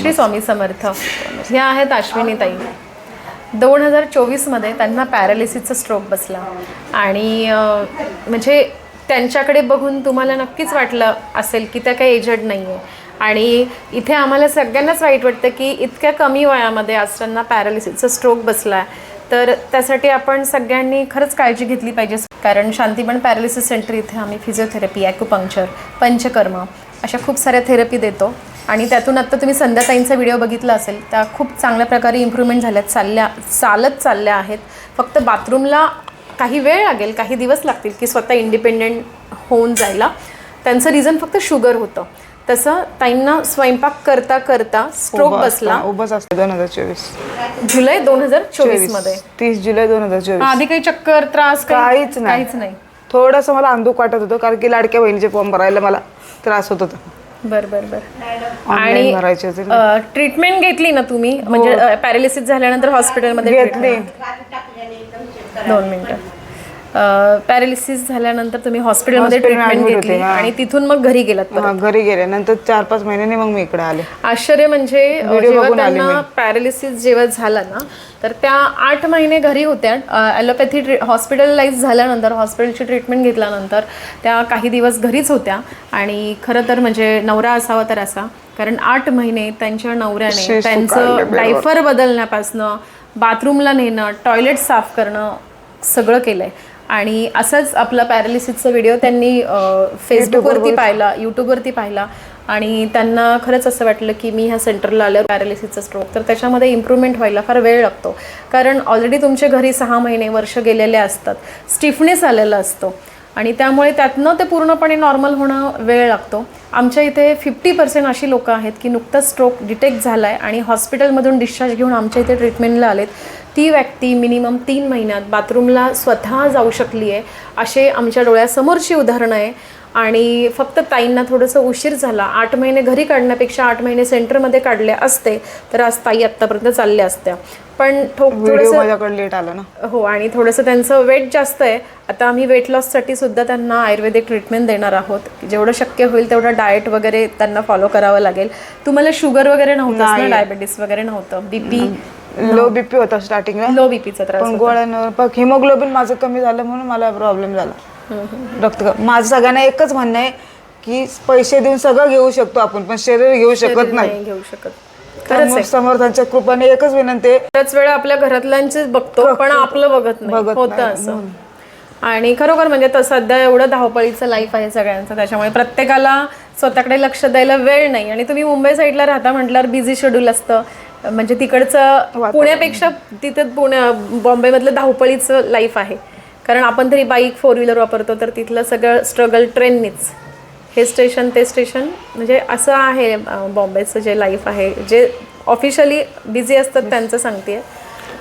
श्री स्वामी समर्थ. ह्या आहेत अश्विनी ताई. दोन हजार चोवीसमध्ये त्यांना पॅरालिसिसचा स्ट्रोक बसला. आणि म्हणजे त्यांच्याकडे बघून तुम्हाला नक्कीच वाटलं असेल की त्या काही एजड नाही आहे आणि इथे आम्हाला सगळ्यांनाच वाईट वाटतं की इतक्या कमी वयामध्ये आज त्यांना पॅरालिसिसचा स्ट्रोक बसला आहे तर त्यासाठी आपण सगळ्यांनी खरंच काळजी घेतली पाहिजे. कारण शांतीबन पॅरालिसिस सेंटर इथे आम्ही फिजिओथेरपी ॲक्युपंक्चर पंचकर्म अशा खूप साऱ्या थेरपी देतो. आणि त्यातून आत्ता तुम्ही संध्याताईंचा व्हिडिओ बघितला असेल त्या खूप चांगल्या प्रकारे इम्प्रूव्हमेंट झाल्यात चालल्या चालत चालल्या आहेत. फक्त बाथरूमला काही वेळ लागेल काही दिवस लागतील की स्वतः इंडिपेंडेंट होऊन जायला. त्यांचं रिझन फक्त शुगर होतं. तसं ताईंना स्वयंपाक करता करता स्ट्रोक उभं बसला. उभंच असतं दोन हजार चोवीस. जुलै दोन हजार चोवीसमध्ये. तीस जुलै दोन हजार चोवीस. आधी काही चक्कर त्रास काही- काहीच नाही. काहीच नाही. थोडंसं मला अंधूक वाटत होतं कारण की लाडक्या बहिणीचे फॉर्म भरायला मला त्रास होत होता. बर बर बर. भरायचे होते ट्रीटमेंट घेतली ना तुम्ही? म्हणजे पॅरालिसिस झाल्यानंतर हॉस्पिटलमध्ये घेतली. दोन मिनिटं. पॅरालिसिस झाल्यानंतर तुम्ही हॉस्पिटलमध्ये ट्रीटमेंट घेतली. आणि तिथून मग घरी गेलात घरी गेले. नंतर चार पाच महिन्यांनी मग मी इकडे आले. आश्चर्य म्हणजे जेव्हा त्यांना पॅरालिसिस जेव्हा झाला ना तर त्या आठ महिने घरी होत्या. ॲलोपॅथी ट्री हॉस्पिटलाइज झाल्यानंतर हॉस्पिटलची ट्रीटमेंट घेतल्यानंतर त्या काही दिवस घरीच होत्या. आणि खरं तर म्हणजे नवरा असावा तर असा. कारण आठ महिने त्यांच्या नवऱ्याने त्यांचं. डायफर बदलण्यापासनं बाथरूमला नेणं टॉयलेट साफ करणं सगळं केलंय. आणि असंच आपला पॅरालिसिसचा व्हिडिओ त्यांनी फेसबुकवरती पाहिला यूट्यूबवरती पाहिला. आणि त्यांना खरंच असं वाटलं की मी ह्या सेंटरला आल्यावर पॅरालिसिसचा स्ट्रोक तर त्याच्यामध्ये इम्प्रूव्हमेंट व्हायला फार वेळ लागतो. कारण ऑलरेडी तुमच्या घरी सहा महिने वर्ष गेलेले असतात. स्टिफनेस आलेला असतो. आणि त्यामुळे त्यातनं ते पूर्णपणे नॉर्मल होणं वेळ लागतो. आमच्या इथे फिफ्टी पर्सेंट अशी लोकं आहेत की नुकतंच स्ट्रोक डिटेक्ट झाला आहे आणि हॉस्पिटलमधून डिस्चार्ज घेऊन आमच्या इथे ट्रीटमेंटला आलेत. ती व्यक्ती मिनिमम तीन महिन्यात बाथरूमला स्वतः जाऊ शकली आहे असे आमच्या डोळ्यासमोरची उदाहरणं आहे. आणि फक्त ताईंना थोडंसं उशीर झाला. आठ महिने घरी काढण्यापेक्षा आठ महिने सेंटरमध्ये काढले असते तर आज ताई आत्तापर्यंत चालल्या असत्या. पण ठोक थोडंसं माझ्याकडे लेट आला ना. हो आणि थोडंसं त्यांचं वेट जास्त आहे. आता आम्ही वेट लॉससाठी सुद्धा त्यांना आयुर्वेदिक ट्रीटमेंट देणार आहोत. जेवढं शक्य होईल तेवढं डाएट वगैरे त्यांना फॉलो करावं लागेल. तुम्हाला शुगर वगैरे नव्हतं डायबेटीस वगैरे नव्हतं? बीपी लो बीपी होता स्टार्टिंगला लो. बीपीचा त्रास पण हिमोग्लोबिन माझं कमी झालं म्हणून मला प्रॉब्लेम झाला. रक्त माझं सगळ्यांना एकच म्हणणं आहे की पैसे देऊन सगळं घेऊ शकतो आपण पण शरीर घेऊ शकत नाही घेऊ शकत. त्यामुळे समर्थांच्या कृपाने एकच विनंती आहे. बऱ्याच वेळा आपल्या घरातल्यांचेच बघतो पण आपलं बघत नाही. बघत होतं असं. आणि खरोखर म्हणजे तर सध्या एवढं धावपळीचं लाईफ आहे सगळ्यांचं त्याच्यामुळे प्रत्येकाला स्वतःकडे लक्ष द्यायला वेळ नाही. आणि तुम्ही मुंबई साईडला राहता म्हटल्यावर बिझी शेड्यूल असतं. म्हणजे तिकडचं पुण्यापेक्षा तिथं पुण्या बॉम्बेमधलं धावपळीचं लाईफ आहे. कारण आपण तरी बाईक फोर व्हीलर वापरतो तर तिथलं सगळं स्ट्रगल ट्रेननीच हे स्टेशन ते स्टेशन म्हणजे असं आहे बॉम्बेचं जे लाईफ आहे जे ऑफिशियली बिझी असतात त्यांचं सांगते.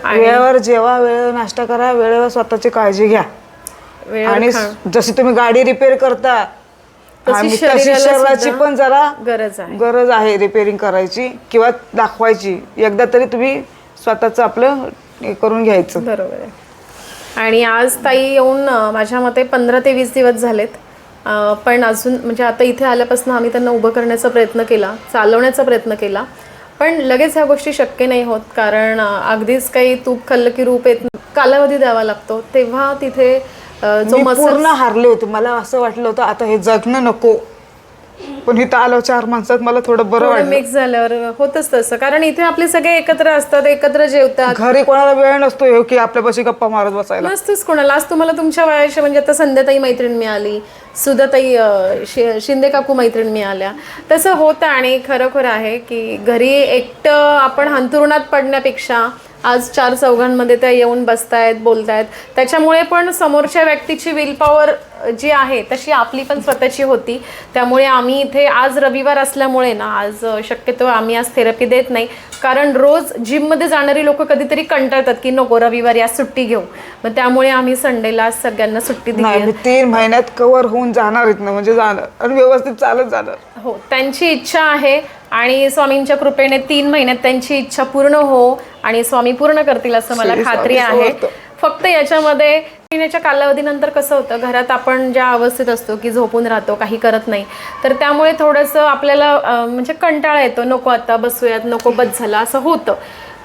वेळेवर जेवा वेळेवर नाश्ता करा वेळेवर स्वतःची काळजी घ्या. आणि जशी तुम्ही गाडी रिपेअर करता तशी शरीराची पण जरा गरज आहे. गरज आहे रिपेअरिंग करायची किंवा दाखवायची. एकदा तरी तुम्ही स्वतःच आपलं करून घ्यायचं. बरोबर आहे. आणि आज ताई येऊन माझ्या मते पंधरा ते वीस दिवस झालेत. पण अजून म्हणजे आता इथे आल्यापासून आम्ही त्यांना उभं करण्याचा प्रयत्न केला चालवण्याचा प्रयत्न केला. पण लगेच ह्या गोष्टी शक्य नाही होत कारण अगदीच काही तूप खाल्लं की रूप येत. कालावधी द्यावा लागतो. तेव्हा तिथे जो पूर्ण हारले होते. मला असं वाटलं होतं आता हे जगणं नको. पण इथं आलो चार माणसात मला थोडं बरं वाटलं. मिक्स झाल्यावर होतच तसं. कारण इथे आपले सगळे एकत्र असतात एकत्र जेवतात. घरी कोणाला वेळ नसतो हे की आपल्यापाशी गप्पा मारत बसायला. नसतंच कोणाला. आज तुम्हाला तुमच्या वयाशी म्हणजे आता संध्याताई मैत्रीण मिळाली सुधाताई अं, शि शिंदे काकू मैत्रीण मिळाल्या. तसं होतं आणि खरोखर आहे की घरी एकटं आपण हंतरुणात पडण्यापेक्षा आज चार चौघांमध्ये त्या येऊन बसतायत बोलतायत. त्याच्यामुळे पण समोरच्या व्यक्तीची विल पॉवर जी आहे तशी आपली पण स्वतःची होती. त्यामुळे आम्ही इथे आज रविवार असल्यामुळे ना आज शक्यतो आम्ही आज थेरपी देत नाही. कारण रोज जिममध्ये जाणारी लोक कधीतरी कंटाळतात की नको रविवारी आज सुट्टी घेऊ. मग त्यामुळे आम्ही संडेला आज सगळ्यांना सुट्टी दिली तीन महिन्यात कव्हर होऊन जाणार इथनं म्हणजे जाणार. आणि व्यवस्थित चालत जाणार. हो त्यांची इच्छा आहे आणि स्वामींच्या कृपेने तीन महिन्यात त्यांची इच्छा पूर्ण हो आणि स्वामी पूर्ण करतील असं मला खात्री आहे. फक्त याच्यामध्ये महिन्याच्या कालावधीनंतर कसं होतं घरात आपण ज्या अवस्थेत असतो की झोपून राहतो काही करत नाही तर त्यामुळे थोडंसं आपल्याला म्हणजे कंटाळा येतो. नको आता बसूयात नको बस झाला असं होतं.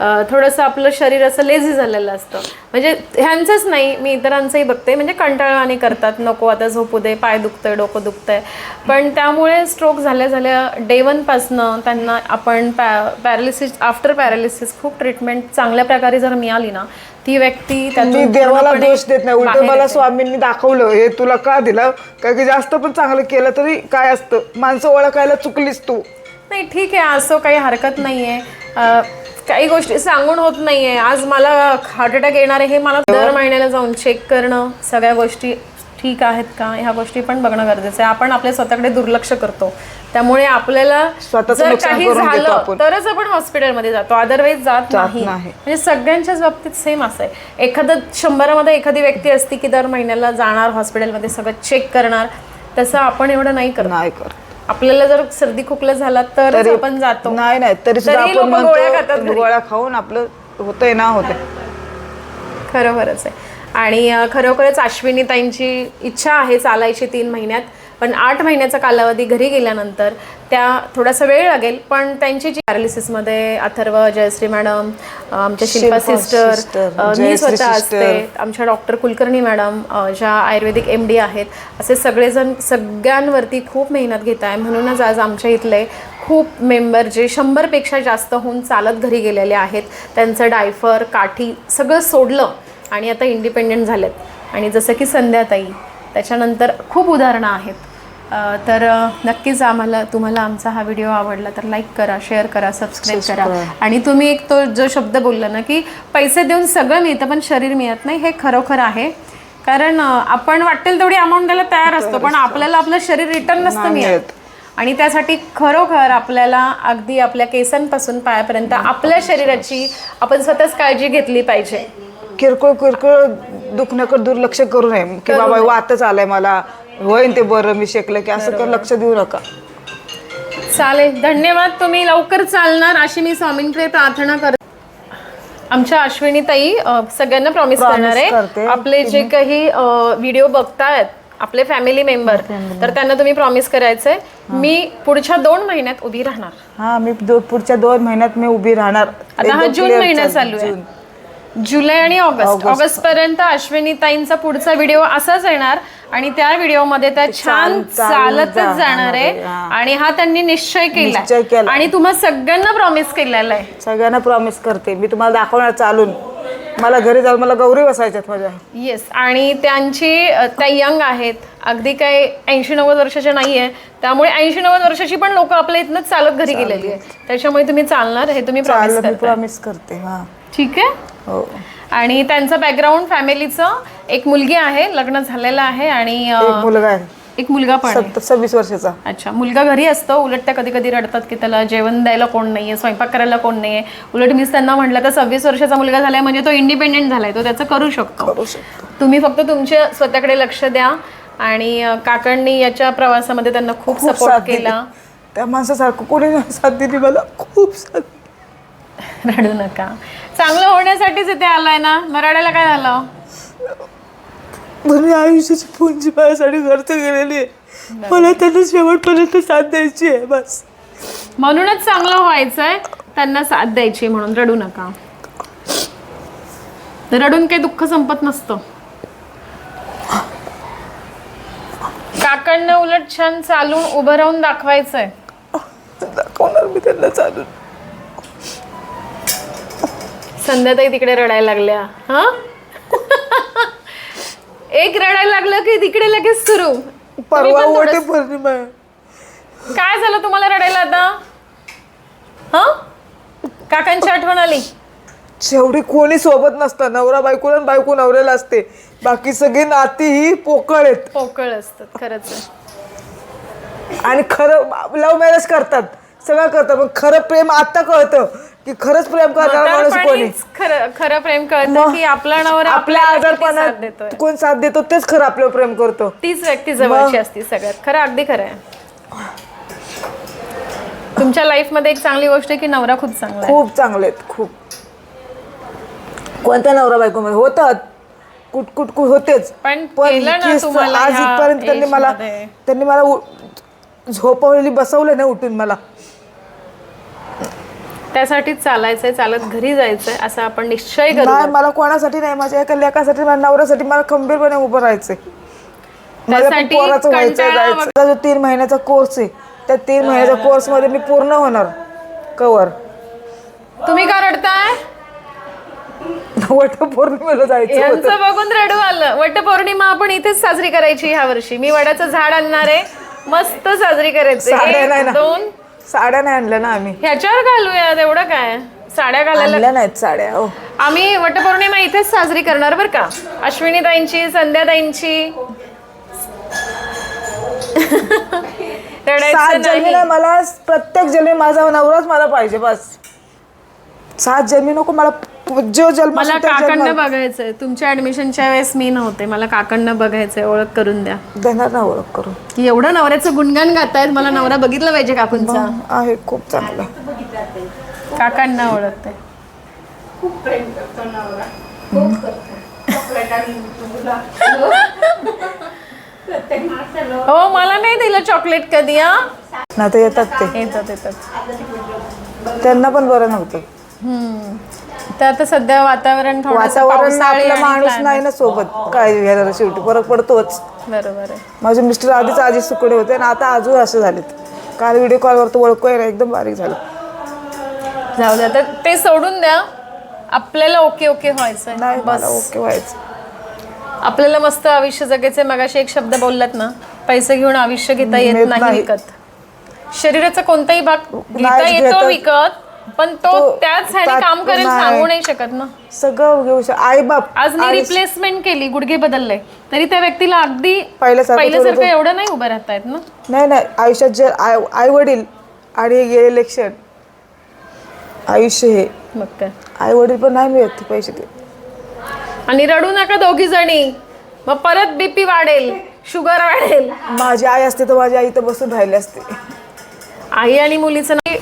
थोडंसं आपलं शरीर असं लेझी झालेलं असतं. म्हणजे ह्यांचंच नाही मी इतरांचंही बघते. म्हणजे कंटाळाने करतात नको आता झोपू दे पाय दुखतंय डोकं दुखतंय. पण त्यामुळे स्ट्रोक झाल्या झाल्या डे वनपासनं त्यांना आपण पॅ पॅरालिसिस आफ्टर पॅरालिसिस खूप ट्रीटमेंट चांगल्या प्रकारे जर मिळाली ना ती व्यक्ती मी देवाला दोष देत नाही. उलट मला. स्वामींनी दाखवलं हे तुला का दिलं? कारण की जास्त पण चांगलं केलं तरी काय असतं? माणसं ओळखायला चुकलीस तू. नाही ठीक आहे असं काही हरकत नाही आहे काही गोष्टी सांगून होत नाही आहे आज मला हार्ट अटॅक येणार आहे हे मला दर महिन्याला जाऊन चेक करणं सगळ्या गोष्टी ठीक आहेत का? ह्या गोष्टी पण बघणं गरजेचं आहे. आपण आपल्या स्वतःकडे दुर्लक्ष करतो. त्यामुळे आपल्याला जर काही झालं. तरच आपण हॉस्पिटलमध्ये जातो. अदरवाईज जात नाही. म्हणजे सगळ्यांच्याच बाबतीत सेम असं आहे. एखादं शंभरामध्ये एखादी व्यक्ती असती की दर महिन्याला जाणार हॉस्पिटलमध्ये सगळं चेक करणार तसं आपण एवढं नाही करत. नाही कर आपल्याला जर सर्दी खोकला झाला तरच आपण जातो. नाही नाही तरी सुद्धा तरी आपण लोकं गोळ्या खातात म्हणतो घरी. गोळ्या खाऊन आपलं होतंय ना होतंय. खरोखरच आहे. आणि अं, खरोखरच अश्विनीताईंची इच्छा आहे चालायची तीन महिन्यात. पण आठ महिन्याचा कालावधी घरी गेल्यानंतर त्या थोडासा वेळ लागेल पण त्यांची जी पॅरालिसिसमध्ये अथर्व जयश्री मॅडम आमच्या शिल्पा सिस्टर मी स्वतः. असते आमच्या डॉक्टर कुलकर्णी मॅडम ज्या आयुर्वेदिक एम डी आहेत असे सगळेजण सगळ्यांवरती खूप मेहनत घेत आहे. म्हणूनच आज आमच्या इथले खूप मेंबर जे शंभरपेक्षा जास्त होऊन चालत घरी गेलेले आहेत त्यांचं डायफर काठी सगळं सोडलं आणि आता इंडिपेंडेंट झालेत. आणि जसं की संध्याताई त्याच्यानंतर खूप उदाहरणं आहेत. तर नक्कीच आम्हाला तुम्हाला आमचा हा व्हिडिओ आवडला तर लाईक करा शेअर करा सबस्क्राईब करा. आणि तुम्ही एक तो जो शब्द बोलला ना की पैसे देऊन सगळं मिळतं पण शरीर मिळत नाही हे खरोखर आहे. कारण आपण वाटेल तेवढी अमाऊंट द्यायला तयार असतो पण आपल्याला आपलं शरीर रिटर्न नसतं मिळत. आणि त्यासाठी खरोखर आपल्याला अगदी आपल्या केसांपासून पायापर्यंत आपल्या शरीराची आपण स्वतःच काळजी घेतली पाहिजे. किरकोळ किरकोळ दुखण्याकडे दुर्लक्ष करू नये. की बाबा वातच आलाय मला. होईन ते बरं मी शेकलं की असं कर लक्ष देऊ नका. चालेल. धन्यवाद. तुम्ही लवकर चालणार अशी मी स्वामींकडे प्रार्थना करते. आमच्या अश्विनी ताई सगळ्यांना प्रॉमिस करणार आहे. आपले जे काही व्हिडिओ बघतायत आपले फॅमिली मेंबर तर त्यांना तुम्ही प्रॉमिस करायचंय. मी पुढच्या दोन महिन्यात उभी राहणार. हा मी दो- पुढच्या दोन महिन्यात मी उभी राहणार. आता हा जून महिना चालू. आहे. जुलै आणि ऑगस्ट. ऑगस्ट. पर्यंत अश्विनी ताईंचा पुढचा व्हिडिओ असाच येणार. आणि त्या व्हिडिओमध्ये त्या छान चालतच जाणार आहे. आणि हा त्यांनी निश्चय निश्चय केला केला. आणि तुम्हा सगळ्यांना प्रॉमिस केलेला आहे. सगळ्यांना प्रॉमिस करते. मी तुम्हाला दाखवणार चालून. मला घरी जाऊन मला गौरी बसायच्यात माझ्या. येस आणि त्यांची अ, त्या यंग आहेत. अगदी काय ऐंशी नव्वद वर्षाच्या नाही आहे त्यामुळे ऐंशी नव्वद वर्षाची पण लोक आपल्या इथनं चालत घरी गेलेली आहे त्याच्यामुळे तुम्ही चालणार हे तुम्ही प्रॉमिस चाललं मी करता प्रॉमिस करते हा. ठीक आहे? हो. आणि त्यांचं बॅकग्राऊंड फॅमिलीचं एक मुलगी आहे लग्न झालेलं आहे आणि अ, एक मुलगा आहे. एक मुलगा पण आहे. सव्वीस वर्षाचा. अच्छा मुलगा घरी असतो उलट त्या कधी कधी रडतात की त्याला जेवण द्यायला कोण नाहीये स्वयंपाक करायला कोण नाहीये. उलट मीच त्यांना म्हटलं तर सव्वीस वर्षाचा मुलगा झालाय म्हणजे तो इंडिपेंडेंट झालाय तो त्याचं करू शकतो. करू शकतो. तुम्ही फक्त तुमच्या स्वतःकडे लक्ष द्या आणि अ, काकांनी याच्या प्रवासामध्ये त्यांना खूप खूप सपोर्ट दिली. केला. त्या माणसासारखं कोणी नाही साथ दिली मला खूप साथ रडू नका. चांगलं होण्यासाठीच इथे आलाय ना? मराठ्याला काय झालं? मी आयुष्याची पुंजी माझ्यासाठी खर्च केलेली आहे. मला त्यांना शेवटपर्यंत साथ द्यायची आहे बस. म्हणूनच चांगलं व्हायचंय त्यांना साथ द्यायची म्हणून. रडू नका. रडून काही दुःख संपत नसतं. काकांना उलट छान चालून उभं राहून दाखवायचंय. दाखवणार मी त्यांना चालून. संध्याताई तिकडे रडायला लागल्या. हा? एक रडायला लागलं की तिकडे लगेच सुरू. तुम्ही परवा पण वटे थोडंसं- पौर्णिमा आहे. काय झालं तुम्हाला रडायला आता? हा? काकांची आठवण आली. शेवटी कोणी सोबत नसतं नवरा बायकोला आणि बायको नवऱ्याला असते. बाकी सगळी नाती ही पोकळ आहेत. पोकळ असतात खरंच. आहे. आणि खरं लव्ह मॅरेज करतात. सगळं करतात पण खरं प्रेम आता कळतं. की खरंच प्रेम करणारा माणूस कोणी म्हातारपणीच खरं खरं प्रेम कळतं की आपला नवरा आपल्या आपल्याला किती साथ देतोय. आजारपणात कोण साथ देतो तेच खरं आपल्यावर प्रेम करतो. तीच व्यक्ती जवळची असती सगळ्यात. खरं अगदी खरं आहे. तुमच्या लाईफमध्ये एक चांगली गोष्ट आहे की नवरा खूप चांगला आहे? खूप चांगले आहेत खूप. कोणत्या नवरा बायकोमध्ये होतात. कुट कुट कुट होतेच. पण केलं ना इतकी स- तुम्हाला आज ह्या इथपर्यंत त्यांनी मला. त्यांनी मला उ- झोपवलेली बसवलं नाही उठून मला. त्यासाठीच चालायचंय चालत घरी जायचंय असं आपण निश्चय करू नाही मला कोणासाठी नाही माझ्या एका लेखासाठी माझ्या नवऱ्यासाठी मला खंबीरपणे उभं राहायचंय. माझ्या पण त्यासाठी पोराचं व्हायचं कंटाळा जायचं. माझा जो तीन महिन्याचा कोर्स आहे त्या तीन महिन्याच्या कोर्समध्ये मी पूर्ण होणार. कवर तुम्ही का रडताय? वट पौर्णिमेला जायचं होतं. यांचं बघून रडू आलं. वटपौर्णिमा आपण इथेच साजरी करायची ह्या वर्षी. मी वडाचं झाड आणणार आहे. मस्त साजरी करायची. साड्या नाही एक ना. दोन साड्या नाही आणल्या ना आम्ही. ह्याच्यावर घालूया एवढं काय? साड्या घालायला आणल्या नाहीत साड्या हो. आम्ही वटपौर्णिमा इथेच साजरी करणार बरं का? अश्विनीताईंची संध्याताईंची. सात रडायचं नाही. मला प्रत्येक जन्मी माझा नवराच मला पाहिजे बस. सात जन्मी नको मला जो जन्म मला काकांना बघायचंय. तुमच्या ऍडमिशनच्या वेळेस मी नव्हते. मला काकांना बघायचंय. ओळख करून द्या. देणार ना ओळख करून. की एवढं नवऱ्याचं गुणगान गातायत. मला नवरा बघितलं पाहिजे काकूंचा आहे खूप चांगला. काकांना ओळखते. हो मला नाही दिलं चॉकलेट कधी हा? ना तर येतात ते. येतात येतात. त्यांना पण बरं नव्हतं. तर आता सध्या वातावरण थोडंसं वातावरण पावसाळी आपला आणि माणूस climate. नाही ना सोबत काय घ्यायला शेवटी फरक पडतोच. बरोबर आहे. माझे मिस्टर आधीच आधी सुकडे होते आणि आता अजून असे झालेत. काल व्हिडिओ कॉलवर तर ओळखू ना एकदम बारीक झालं. जाऊ द्या तर ते सोडून द्या. आपल्याला ओके ओके नाही मला ओके व्हायचं. आपल्याला मस्त आयुष्य जगायचे मगाशी एक शब्द बोललात ना पैसे घेऊन आयुष्य घेता येत येत नाही नाही. विकत. शरीराचा कोणताही भाग घेता नाही येतो विकत. पण तो तो त्याच ह्याने तात- काम करेल नाही. सांगू नाही शकत ना. सगळं घेऊ शक आई बाप आज मी रिप्लेसमेंट केली गुडघे बदलले. तरी त्या व्यक्तीला अगदी पहिल्यासारखं पहिल्यासारखं थोडं- एवढं नाही उभं राहता येत ना. नाही नाही. आयुष्यात जे आई आई वडील आणि हे इलेक्शन आयुष्य हे. मग काय? आई वडील पण नाही मिळत पैसे ते. आणि रडू नका दोघी जणी. मग परत बीपी वाढेल शुगर वाढेल. माझी आई असते तर माझी आई तर बसून राहिली असते. आई आणि मुलीचं नाही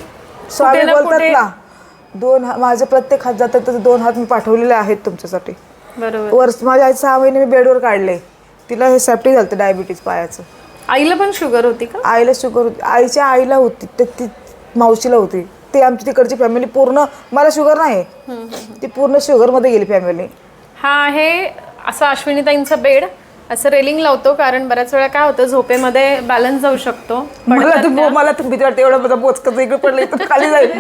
स्वामी ना बोलतात कुठे- ना दोन हा- माझे प्रत्येक हात जातात तर दोन हात मी पाठवलेले आहेत तुमच्यासाठी. बरोबर. वर्ष माझ्या आई सहा महिने मी बेडवर काढले. तिला हे सेफ्टी झालं डायबिटीज पायाचं. आईला पण शुगर होती का? आईला शुगर होती. आईच्या आईला होती ते ती मावशीला होती. ते आमची तिकडची फॅमिली पूर्ण मला शुगर नाही ती पूर्ण शुगरमध्ये गेली फॅमिली हा आहे असा अश्विनीताईंचा बेड. असं रेलिंग लावतो कारण बऱ्याच वेळा काय होतं झोपेमध्ये बॅलन्स जाऊ शकतो. मला तर मला तर भीती वाटते एवढं माझा बोचकच इकडे पडलं तर खाली जाईल.